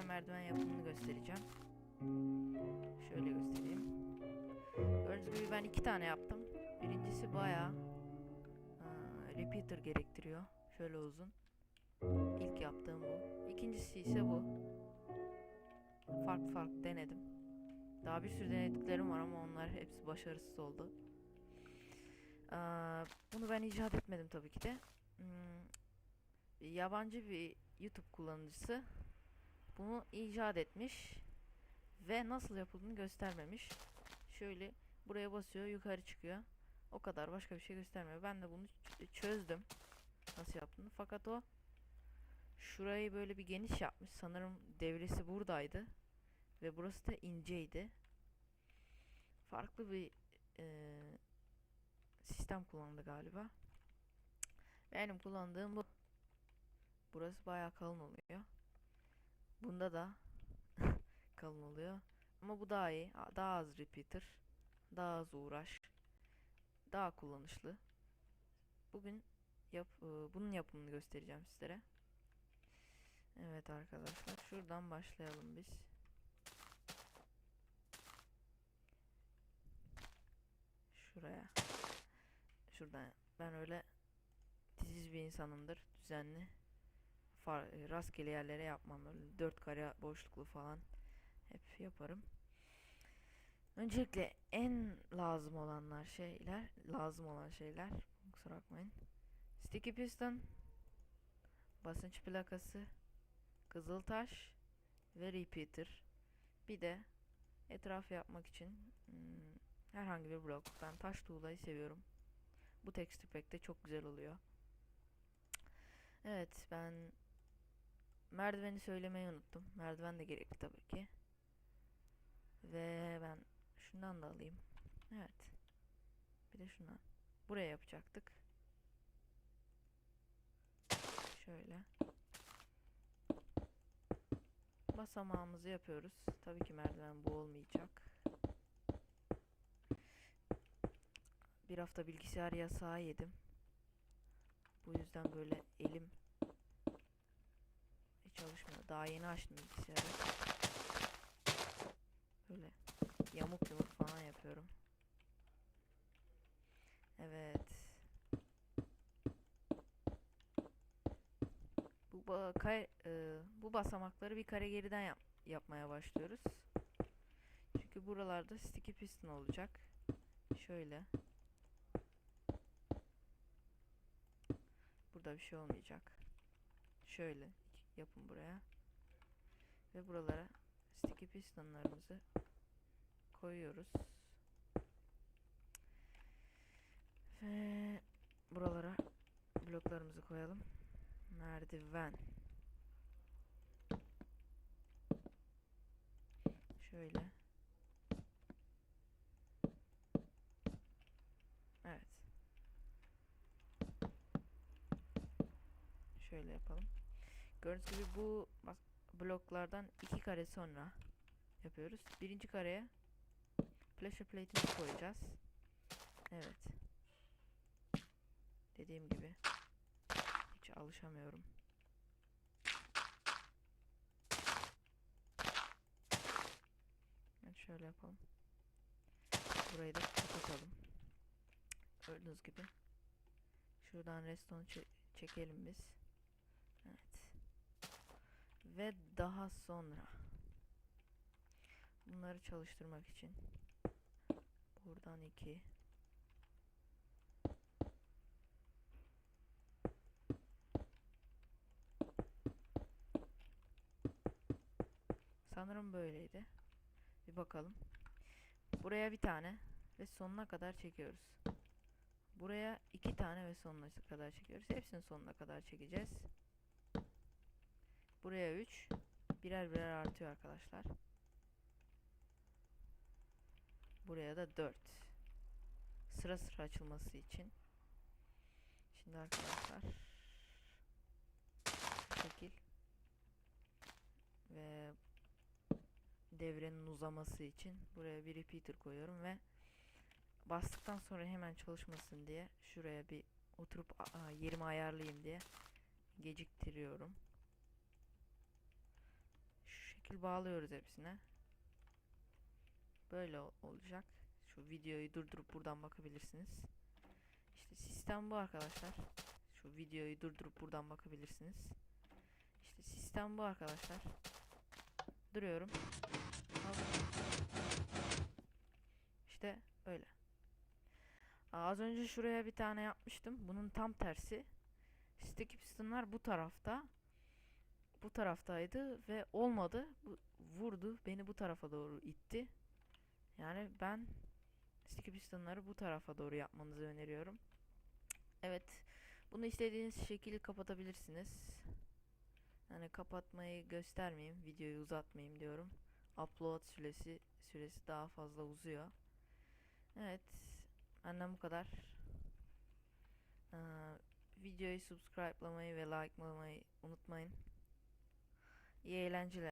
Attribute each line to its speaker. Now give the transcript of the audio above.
Speaker 1: aşağıya merdiven yapımını göstereceğim. Şöyle göstereyim. Gördüğünüz gibi ben iki tane yaptım. Birincisi bayağı aa, repeater gerektiriyor. Şöyle uzun. İlk yaptığım bu. İkincisi ise bu. Farklı farklı denedim. Daha bir sürü denediklerim var ama onlar hepsi başarısız oldu. Aa, bunu ben icat etmedim tabii ki de. Hmm, yabancı bir YouTube kullanıcısı bunu icat etmiş ve nasıl yapıldığını göstermemiş. Şöyle buraya basıyor, yukarı çıkıyor. O kadar başka bir şey göstermiyor. Ben de bunu çözdüm. Nasıl yaptığını. Fakat o şurayı böyle bir geniş yapmış. Sanırım devresi buradaydı ve burası da inceydi. Farklı bir eee, sistem kullandı galiba. Benim kullandığım bu. Burası bayağı kalın oluyor. Bunda da kalın oluyor. Ama bu daha iyi. Daha az repeater. Daha az uğraş. Daha kullanışlı. Bugün yap, e, bunun yapımını göstereceğim sizlere. Evet arkadaşlar. Şuradan başlayalım biz. Şuraya. Şuradan. Ben öyle titiz bir insanımdır. Düzenli. Far, e, rastgele yerlere yapmam. Böyle dört kare boşluklu falan hep yaparım. Öncelikle en lazım olanlar şeyler, lazım olan şeyler, kusura bakmayın. Sticky piston, basınç plakası, kızıltaş ve repeater. Bir de etrafı yapmak için hmm, herhangi bir blok. Ben taş tuğlayı seviyorum. Bu texture pack'te çok güzel oluyor. Evet ben merdiveni söylemeyi unuttum. Merdiven de gerekli tabii ki. Ve ben şundan da alayım. Evet. Bir de şundan. Buraya yapacaktık. Şöyle. Basamağımızı yapıyoruz. Tabii ki merdiven bu olmayacak. Bir hafta bilgisayar yasağı yedim. Bu yüzden böyle elim. Daha yeni açtım bilgisayarı. Böyle yamuk yumuk falan yapıyorum. Evet. Bu ba e, bu basamakları bir kare geriden yap- yapmaya başlıyoruz. Çünkü buralarda sticky piston olacak. Şöyle. Burada bir şey olmayacak. Şöyle yapın buraya. Ve buralara sticky pistonlarımızı koyuyoruz. Ve buralara bloklarımızı koyalım. Merdiven. Şöyle. Evet. Şöyle yapalım. Gördüğünüz gibi bu bloklardan iki kare sonra yapıyoruz. Birinci kareye pressure plate'imizi koyacağız. Evet. Dediğim gibi hiç alışamıyorum. Evet şöyle yapalım. Burayı da kapatalım. Gördüğünüz gibi. Şuradan redstone çe- çekelim biz. Evet. Ve daha sonra bunları çalıştırmak için buradan iki Sanırım böyleydi. Bir bakalım. Buraya bir tane ve sonuna kadar çekiyoruz. Buraya iki tane ve sonuna kadar çekiyoruz. Hepsini sonuna kadar çekeceğiz. Buraya 3. Birer birer artıyor arkadaşlar. Buraya da 4. Sıra sıra açılması için. Şimdi arkadaşlar şekil ve devrenin uzaması için buraya bir repeater koyuyorum ve bastıktan sonra hemen çalışmasın diye şuraya bir oturup yerimi ayarlayayım diye geciktiriyorum. Şekil bağlıyoruz hepsine. Böyle ol- olacak. Şu videoyu durdurup buradan bakabilirsiniz. İşte sistem bu arkadaşlar. Şu videoyu durdurup buradan bakabilirsiniz. İşte sistem bu arkadaşlar. Duruyorum. İşte öyle. Aa, Az önce şuraya bir tane yapmıştım. Bunun tam tersi. Sticky pistonlar bu tarafta. Bu taraftaydı ve olmadı. Bu, vurdu. Beni bu tarafa doğru itti. Yani ben sticky pistonları bu tarafa doğru yapmanızı öneriyorum. Evet. Bunu istediğiniz şekilde kapatabilirsiniz. Yani kapatmayı göstermeyeyim. Videoyu uzatmayayım diyorum. Upload süresi süresi daha fazla uzuyor. Evet. Benden bu kadar. Ee, videoyu subscribe'lamayı ve like'lamayı unutmayın. İyi eğlenceler.